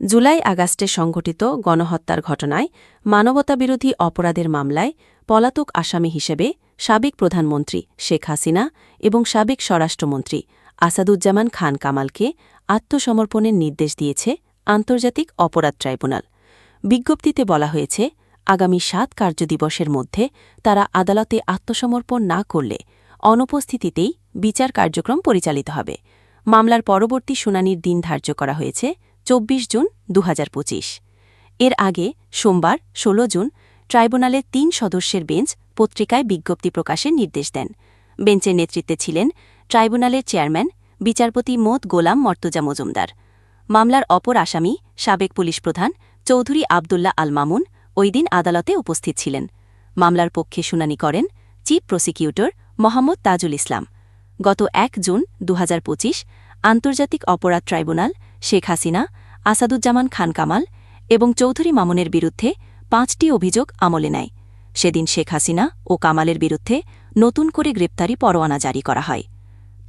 জুলাই আগস্টে সংঘটিত গণহত্যার ঘটনায় মানবতাবিরোধী অপরাধের মামলায় পলাতক আসামি হিসেবে সাবেক প্রধানমন্ত্রী শেখ হাসিনা এবং সাবেক স্বরাষ্ট্রমন্ত্রী আসাদুজ্জামান খান কামালকে আত্মসমর্পণের নির্দেশ দিয়েছে আন্তর্জাতিক অপরাধ ট্রাইব্যুনাল। বিজ্ঞপ্তিতে বলা হয়েছে, আগামী সাত কার্যদিবসের মধ্যে তারা আদালতে আত্মসমর্পণ না করলে অনুপস্থিতিতেই বিচার কার্যক্রম পরিচালিত হবে। মামলার পরবর্তী শুনানির দিন ধার্য করা হয়েছে চব্বিশ জুন দু হাজার পঁচিশ। এর আগে সোমবার ১৬ জুন ট্রাইব্যুনালের তিন সদস্যের বেঞ্চ পত্রিকায় বিজ্ঞপ্তি প্রকাশের নির্দেশ দেন। বেঞ্চের নেতৃত্বে ছিলেন ট্রাইব্যুনালের চেয়ারম্যান, বিচারপতি মোদ গোলাম মর্তজা মজুমদার। মামলার অপর আসামি সাবেক পুলিশ প্রধান চৌধুরী আবদুল্লাহ আল মামুন ওই দিন আদালতে উপস্থিত ছিলেন। মামলার পক্ষে শুনানি করেন চিফ প্রসিকিউটর মোহাম্মদ তাজুল ইসলাম। গত এক জুন দু হাজার পঁচিশ আন্তর্জাতিক অপরাধ ট্রাইব্যুনাল শেখ হাসিনা আসাদুজ্জামান খান কামাল এবং চৌধুরী মামুনের বিরুদ্ধে পাঁচটি অভিযোগ আমলে নেয়। সেদিন শেখ হাসিনা ও কামালের বিরুদ্ধে নতুন করে গ্রেপ্তারি পরোয়ানা জারি করা হয়।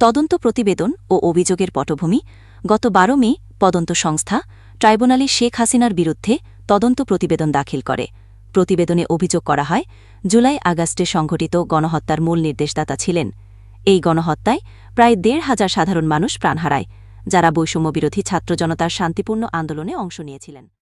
তদন্ত প্রতিবেদন ও অভিযোগের পটভূমি গত বারো মে তদন্ত সংস্থা ট্রাইব্যুনালে শেখ হাসিনার বিরুদ্ধে তদন্ত প্রতিবেদন দাখিল করে। প্রতিবেদনে অভিযোগ করা হয়, জুলাই আগস্টে সংঘটিত গণহত্যার মূল নির্দেশদাতা ছিলেন। এই গণহত্যায় প্রায় দেড় হাজার সাধারণ মানুষ প্রাণ হারায়। যারা বৈষম্যবিরোধী ছাত্র জনতার শান্তিপূর্ণ আন্দোলনে অংশ নিয়েছিলেন।